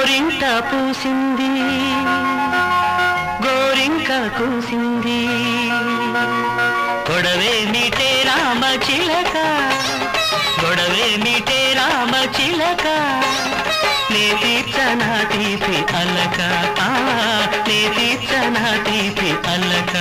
గోరింక పూసింది. గోరింక కూసింది. గొడవే మీటే రామ చిలక. గొడవే మీటే రామ చిలక. నే తీర్చనా తీపి అల్లక ఆ, నే తీర్చనా తీపి అల్లక